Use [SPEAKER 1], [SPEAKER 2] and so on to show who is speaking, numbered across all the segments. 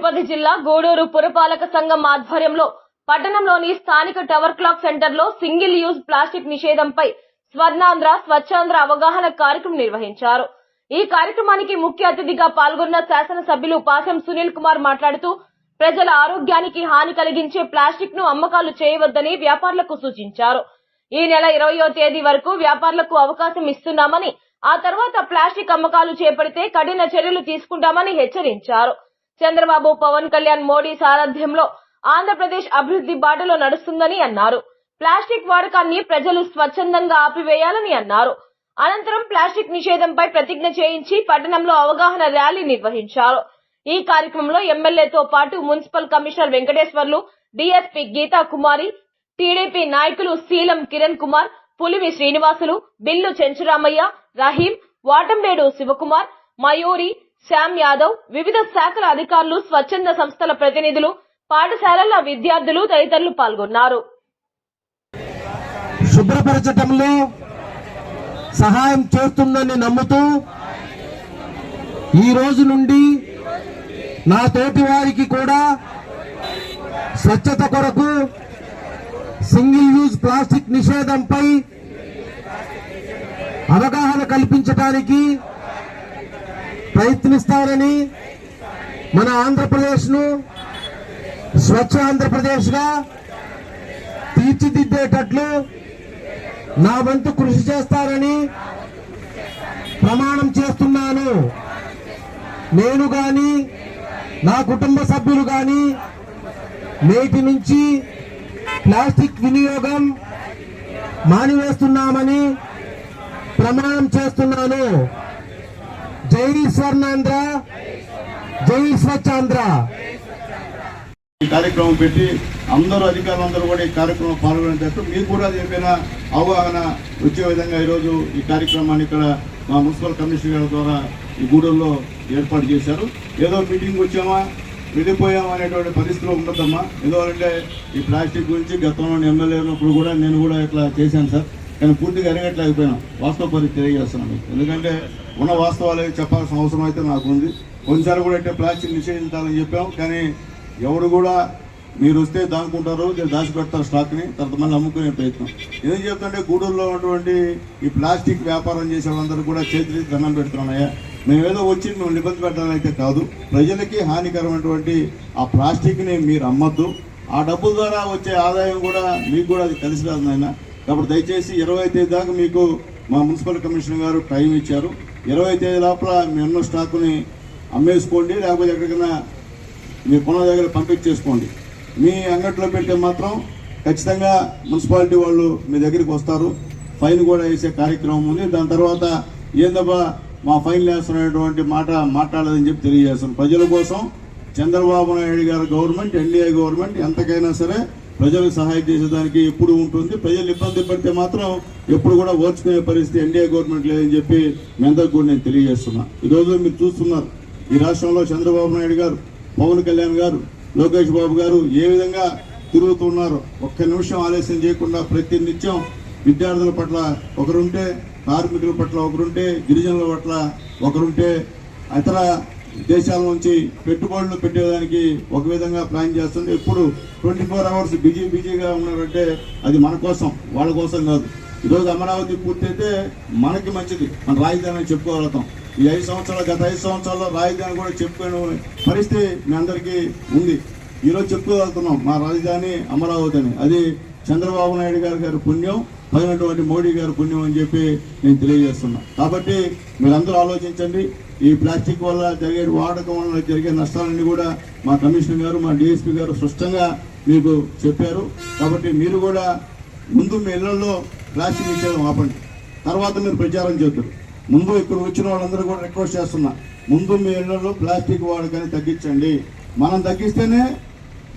[SPEAKER 1] తిరుపతి జిల్లా గూడూరు పురపాలక సంఘం ఆధ్వర్యంలో పట్టణంలోని స్థానిక టవర్ క్లాక్ సెంటర్లో సింగిల్ యూజ్ ప్లాస్టిక్ నిషేధంపై స్వర్ణాంధ్ర స్వచ్ఛాంధ్ర అవగాహన కార్యక్రమం నిర్వహించారు. ఈ కార్యక్రమానికి ముఖ్య అతిథిగా పాల్గొన్న శాసనసభ్యులు పాశం సునీల్ కుమార్ మాట్లాడుతూ ప్రజల ఆరోగ్యానికి హాని కలిగించే ప్లాస్టిక్ను అమ్మకాలు చేయవద్దని వ్యాపారులకు సూచించారు. ఈ నెల ఇరవయో తేదీ వరకు వ్యాపారులకు అవకాశం ఇస్తున్నామని ఆ తర్వాత ప్లాస్టిక్ అమ్మకాలు చేపడితే కఠిన చర్యలు తీసుకుంటామని హెచ్చరించారు. చంద్రబాబు పవన్ కళ్యాణ్ మోడీ సారథ్యంలో ఆంధ్రప్రదేశ్ అభివృద్ధి బాటలో నడుస్తుందని అన్నారు. ప్లాస్టిక్ వాడకాన్ని ప్రజలు స్వచ్ఛందంగా ఆపివేయాలని అన్నారు. అనంతరం ప్లాస్టిక్ నిషేధంపై ప్రతిజ్ఞ చేయించి పట్టణంలో అవగాహన ర్యాలీ నిర్వహించారు. ఈ కార్యక్రమంలో ఎమ్మెల్యేతో పాటు municipal commissioner Venkateswarlu DSP Geetha Kumari TDP నాయకులు శీలం కిరణ్ కుమార్ పులిమి శ్రీనివాసులు బిల్లు చెంచురామయ్య రహీం వాటంబేడు శివకుమార్ మయూరి శ్యామ్ యాదవ్ వివిధ శాఖల అధికారులు స్వచ్ఛంద సంస్థల ప్రతినిధులు పాఠశాలల విద్యార్థులు తదితరులు పాల్గొన్నారు.
[SPEAKER 2] శుభ్రపరచటంలో సహాయం చేస్తుందని నమ్ముతూ ఈ రోజు నుండి నా తోటి వారికి కూడా స్వచ్ఛత కొరకు సింగిల్ యూజ్ ప్లాస్టిక్ నిషేధంపై అవగాహన కల్పించడానికి ప్రయత్నిస్తారని మన ఆంధ్రప్రదేశ్ను స్వచ్ఛ ఆంధ్రప్రదేశ్గా తీర్చిదిద్దేటట్లు నా వంతు కృషి చేస్తారని ప్రమాణం చేస్తున్నాను. నేను గాని నా కుటుంబ సభ్యులు గాని నేటి నుంచి ప్లాస్టిక్ వినియోగం మానివేస్తున్నామని ప్రమాణం చేస్తున్నాను. జై స్వర్ణాంధ్ర జై స్వచ్ఛాంధ్ర.
[SPEAKER 3] ఈ కార్యక్రమం పెట్టి అందరూ అధికారులందరూ కూడా ఈ కార్యక్రమం పాల్గొనేటట్టు మీకు కూడా ఏమైనా అవగాహన వచ్చే విధంగా ఈరోజు ఈ కార్యక్రమాన్ని ఇక్కడ మా మున్సిపల్ కమిషనర్ గారి ద్వారా ఈ గూడెంలో ఏర్పాటు చేశారు. ఏదో మీటింగ్ వచ్చామా వెళ్ళిపోయామా అనేటువంటి పరిస్థితిలో ఉండదమ్మా ఏదో అంటే ఈ ప్లాస్టిక్ గురించి గతంలో ఎమ్మెల్యే ఉన్నప్పుడు కూడా నేను కూడా ఇట్లా చేశాను సార్. కానీ పూర్తిగా అరిగట్లేకపోయాను వాస్తవ పరిస్థితి తెలియజేస్తున్నాను మీకు. ఎందుకంటే ఉన్న వాస్తవాలు చెప్పాల్సిన అవసరం అయితే నాకు ఉంది కొన్నిసార్లు కూడా అంటే ప్లాస్టిక్ నిషేధించాలని చెప్పాం. కానీ ఎవరు కూడా మీరు వస్తే దానుకుంటారు మీరు దాచిపెడతారు స్టాక్ని. తర్వాత మళ్ళీ అమ్ముకునే ప్రయత్నం. ఏం చెప్తుంటే గూడూరులో ఉన్నటువంటి ఈ ప్లాస్టిక్ వ్యాపారం చేసే వాళ్ళందరూ కూడా చేతులు దండం పెడుతున్నాయా మేమేదో వచ్చి మేము నిబంధన పెట్టాలని అయితే కాదు. ప్రజలకి హానికరమైనటువంటి ఆ ప్లాస్టిక్ని మీరు అమ్మద్దు. ఆ డబ్బుల ద్వారా వచ్చే ఆదాయం కూడా మీకు కూడా అది కలిసి రాదు నాయన. కాబట్టి దయచేసి ఇరవై తేదీ దాకా మీకు మా మున్సిపల్ కమిషనర్ గారు టైం ఇచ్చారు. ఇరవై తేదీ లోపల మీ ఉన్న స్టాక్ని అమ్మేసుకోండి లేకపోతే ఎక్కడికైనా మీ పొలం దగ్గర పంపించేసుకోండి. మీ అంగట్లో పెడితే మాత్రం ఖచ్చితంగా మున్సిపాలిటీ వాళ్ళు మీ దగ్గరికి వస్తారు. ఫైన్ కూడా వేసే కార్యక్రమం ఉంది. దాని తర్వాత ఏందబ్బా మా ఫైన్ వేస్తున్నటువంటి మాట మాట్లాడదని చెప్పి తెలియజేస్తాను ప్రజల కోసం చంద్రబాబు నాయుడు గారి గవర్నమెంట్ ఎన్డీఏ గవర్నమెంట్ ఎంతకైనా సరే ప్రజలకు సహాయం చేసేదానికి ఎప్పుడు ఉంటుంది? ప్రజలు ఇబ్బంది పడితే మాత్రం ఎప్పుడు కూడా ఓర్చుకునే పరిస్థితి ఎన్డీఏ గవర్నమెంట్ లేదని చెప్పి మీ అందరికి కూడా నేను తెలియజేస్తున్నా. ఈరోజు మీరు చూస్తున్నారు ఈ రాష్ట్రంలో చంద్రబాబు నాయుడు గారు పవన్ కళ్యాణ్ గారు లోకేష్ బాబు గారు ఏ విధంగా తిరుగుతున్నారు ఒక్క నిమిషం ఆలస్యం చేయకుండా ప్రతి నిత్యం విద్యార్థుల పట్ల ఒకరుంటే కార్మికుల పట్ల ఒకరుంటే గిరిజనుల పట్ల ఒకరుంటే ఇతర దేశాల నుంచి పెట్టుబడులు పెట్టేదానికి ఒక విధంగా ప్లాన్ చేస్తుంది. ఎప్పుడు ట్వంటీ ఫోర్ అవర్స్ బిజీ బిజీగా ఉన్నారంటే అది మన కోసం వాళ్ళ కోసం కాదు. ఈరోజు అమరావతి పూర్తయితే మనకి మంచిది. మన రాజధాని చెప్పుకోగలుగుతాం. ఈ ఐదు సంవత్సరాలు గత ఐదు సంవత్సరాల్లో రాజధాని కూడా చెప్పుకునే పరిస్థితి మీ అందరికీ ఉంది. ఈరోజు చెప్పుకోగలుగుతున్నాం మా రాజధాని అమరావతి అని. అది చంద్రబాబు నాయుడు గారి గారి పుణ్యం పైనటువంటి మోడీ గారి పుణ్యం అని చెప్పి నేను తెలియజేస్తున్నా. కాబట్టి మీరందరూ ఆలోచించండి. ఈ ప్లాస్టిక్ వల్ల జరిగే వాడకం వల్ల జరిగే నష్టాలన్నీ కూడా మా కమిషనర్ గారు మా డిఎస్పీ గారు స్పష్టంగా మీకు చెప్పారు. కాబట్టి మీరు కూడా ముందు మీ ఇళ్ళలో ప్లాస్టిక్ నిషేధం ఆపండి. తర్వాత మీరు ప్రచారం చేద్దరు. ముందు ఇక్కడ వచ్చిన వాళ్ళందరూ కూడా రిక్వెస్ట్ చేస్తున్నా ముందు మీ ఇళ్ళలో ప్లాస్టిక్ వాడకాన్ని తగ్గించండి. మనం తగ్గిస్తేనే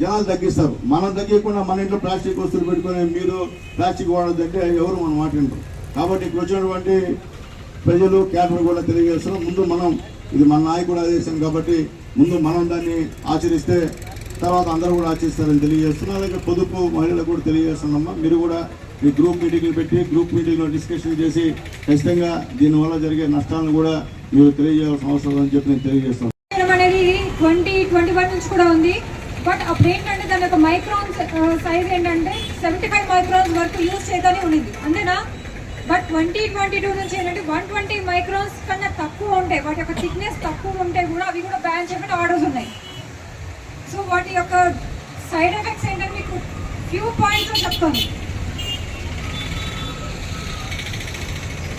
[SPEAKER 3] జనాలు తగ్గిస్తారు. మనం తగ్గకుండా మన ఇంట్లో ప్లాస్టిక్ వస్తువులు పెట్టుకొని మీరు ప్లాస్టిక్ వాడొద్దంటే ఎవరు మనం మాట్లాడరు కాబట్టి ఇక్కడ వచ్చినటువంటి ప్రజలు క్యాడర్ కూడా తెలియజేస్తున్నాం ముందు మనం ఇది మన నాయకుడు ఆదేశం కాబట్టి ముందు మనం దాన్ని ఆచరిస్తే తర్వాత అందరూ కూడా ఆచరిస్తారని తెలియజేస్తున్నాం అలాగే పొదుపు మహిళలకు కూడా తెలియజేస్తున్నామ్మా మీరు కూడా ఈ గ్రూప్ మీటింగ్లు పెట్టి గ్రూప్ మీటింగ్లో డిస్కషన్ చేసి ఖచ్చితంగా దీనివల్ల జరిగే నష్టాలను కూడా మీరు తెలియజేయాల్సిన అవసరం అని చెప్పి నేను
[SPEAKER 4] తెలియజేస్తాను అనేది ట్వంటీ ట్వంటీ వన్ నుంచి కూడా ఉంది. బట్ అప్పుడు ఏంటంటే దాని యొక్క మైక్రాన్ సైజ్ ఏంటంటే సెవెంటీ ఫైవ్ మైక్రాన్స్ వరకు యూజ్ చేయగానే ఉండింది అంతేనా? బట్ ట్వంటీ ట్వంటీ టూ నుంచి ఏంటంటే వన్ ట్వంటీ మైక్రాన్స్ కన్నా తక్కువ ఉంటాయి. వాటి యొక్క థిక్నెస్ తక్కువ ఉంటే కూడా అవి కూడా బ్యాన్ చేయమని ఆర్డర్స్ ఉన్నాయి. సో వాటి యొక్క సైడ్ ఎఫెక్ట్స్ ఏంటంటే మీకు ఫ్యూ పాయింట్స్ చెప్తాను.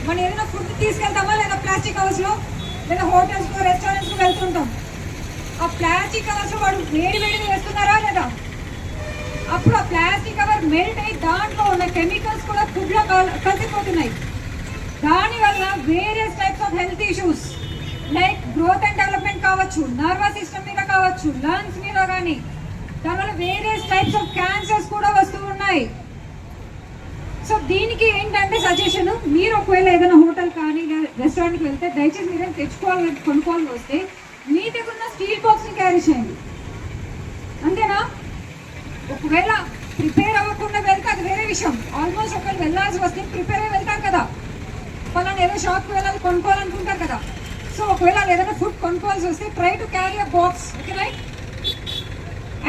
[SPEAKER 4] మనం ఏదైనా ఫుడ్ తీసుకెళ్తామా లేదా ప్లాస్టిక్ హౌస్లో లేదా హోటల్స్లో రెస్టారెంట్స్లో వెళ్తుంటాం. ఆ ప్లాస్టిక్ కవర్స్ వాడు వేడి వేడిగా వేస్తున్నారా లేదా? అప్పుడు ఆ ప్లాస్టిక్ కవర్ మెల్ట్ అయ్యి దాంట్లో ఉన్న కెమికల్స్ కూడా ఫుడ్లో కలిసిపోతున్నాయి. దానివల్ల various types of health issues like growth and development కావచ్చు నర్వస్ సిస్టమ్ మీద కావచ్చు లంగ్స్ మీద కానీ. దానివల్ల వేరియస్ టైప్స్ ఆఫ్ క్యాన్సర్స్ కూడా వస్తూ ఉన్నాయి. సో దీనికి ఏంటంటే సజెషన్ మీరు ఒకవేళ ఏదైనా హోటల్ కానీ రెస్టారెంట్కి వెళ్తే దయచేసి మీరు తెచ్చుకోవాలని కొనుక్కోవాలని వస్తే మీ దగ్గర ఉన్న స్టీల్ బాక్స్ని క్యారీ చేయండి. ఒకవేళ ప్రిపేర్ అవ్వకుండా వెళ్తే అది వేరే విషయం. ఆల్మోస్ట్ ఒకవేళ వెళ్ళాల్సి వస్తే ప్రిపేర్ అయ్యి వెళ్తాం కదా. పలానా ఏదో షాప్కి వెళ్ళాలి కొనుక్కోవాలనుకుంటారు కదా. సో ఒకవేళ ఏదైనా ఫుడ్ కొనుక్కోవాల్సి వస్తే try to carry a box okay right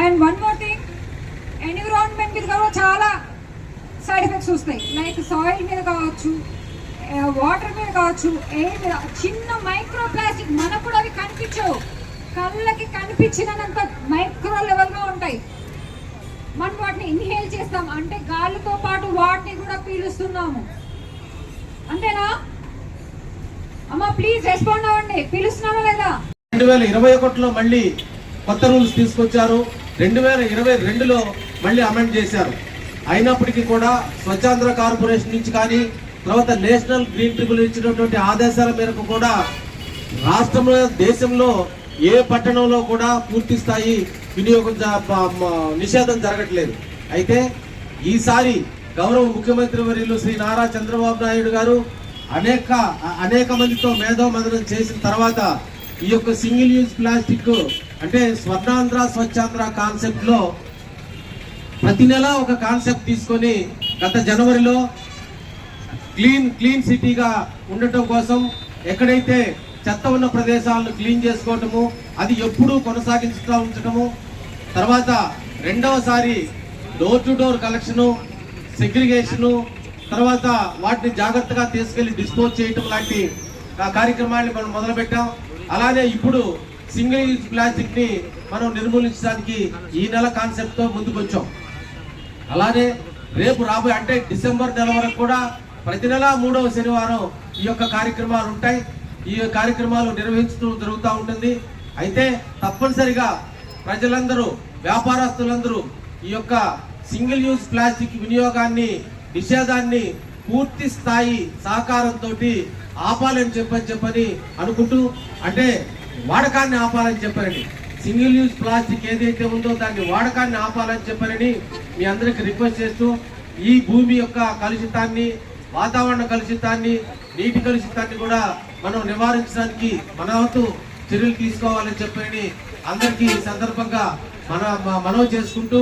[SPEAKER 4] and one more thing environment మీద కూడా చాలా సైడ్ ఎఫెక్ట్స్ వస్తాయి. లైక్ సాయిల్ మీద కావచ్చు వాటర్ మీద కావచ్చు ఎయిర్ మీద చిన్న మైక్రో ప్లాస్టిక్ మనకు కూడా అవి కనిపించవు. కళ్ళకి కనిపించినంత మైక్రో లెవెల్గా ఉంటాయి. మనం వాటిని ఇన్హేల్ చేస్తాం. అంటే గాలితో పాటు వాటిని కూడా పీలుస్తున్నాము. అంతేనా? అమ్మా ప్లీజ్ రెస్పాండ్ అవ్వండి. పీలుస్తున్నామా లేదా?
[SPEAKER 5] రెండు వేల ఇరవై ఒకటిలో మళ్ళీ కొత్త రూల్స్ తీసుకొచ్చారు. రెండు వేల ఇరవై రెండులో మళ్ళీ అమెండ్ చేశారు. అయినప్పటికీ కూడా స్వచ్ఛాంధ్ర కార్పొరేషన్ నుంచి కానీ తర్వాత నేషనల్ గ్రీన్ ట్రిబ్యునల్ ఇచ్చినటువంటి ఆదేశాల మేరకు కూడా రాష్ట్రంలో దేశంలో ఏ పట్టణంలో కూడా పూర్తి స్థాయి వినియోగం నిషేధం జరగట్లేదు. అయితే ఈసారి గౌరవ ముఖ్యమంత్రి వర్యులు శ్రీ నారా చంద్రబాబు నాయుడు గారు అనేక అనేక మందితో మేధోమదనం చేసిన తర్వాత ఈ యొక్క సింగిల్ యూజ్ ప్లాస్టిక్ అంటే స్వర్ణాంధ్ర స్వచ్ఛాంధ్ర కాన్సెప్ట్లో ప్రతి నెల ఒక కాన్సెప్ట్ తీసుకొని గత జనవరిలో క్లీన్ క్లీన్ సిటీగా ఉండటం కోసం ఎక్కడైతే చెత్త ఉన్న ప్రదేశాలను క్లీన్ చేసుకోవటము అది ఎప్పుడూ కొనసాగించుతూ ఉంచటము తర్వాత రెండవసారి door to door collection segregation తర్వాత వాటిని జాగ్రత్తగా తీసుకెళ్ళి డిస్పోజ్ చేయటం లాంటి ఆ కార్యక్రమాన్ని మనం మొదలుపెట్టాం. అలానే ఇప్పుడు సింగిల్ యూజ్ ప్లాస్టిక్ని మనం నిర్మూలించడానికి ఈ నెల కాన్సెప్ట్తో ముందుకు వచ్చాం అలానే రేపు రాబోయే అంటే డిసెంబర్ నెల వరకు కూడా ప్రతి నెల మూడవ శనివారం ఈ యొక్క కార్యక్రమాలు ఉంటాయి. ఈ కార్యక్రమాలు నిర్వహించడం జరుగుతూ ఉంటుంది. అయితే తప్పనిసరిగా ప్రజలందరూ వ్యాపారస్తులందరూ ఈ యొక్క సింగిల్ యూజ్ ప్లాస్టిక్ వినియోగాన్ని నిషేధాన్ని పూర్తి స్థాయి సహకారంతో ఆపాలని చెప్పని చెప్పని అనుకుంటూ అంటే వాడకాన్ని ఆపాలని చెప్పారని సింగిల్ యూజ్ ప్లాస్టిక్ ఏదైతే ఉందో దాన్ని వాడకాన్ని ఆపాలని చెప్పారని మీ అందరికి రిక్వెస్ట్ చేస్తూ ఈ భూమి యొక్క కలుషితాన్ని వాతావరణ కలుషితాన్ని నీటి కలుషితాన్ని కూడా మనం నివారించడానికి మన వంతు చర్యలు తీసుకోవాలని చెప్పని అందరికీ ఈ సందర్భంగా మన మనవి చేసుకుంటూ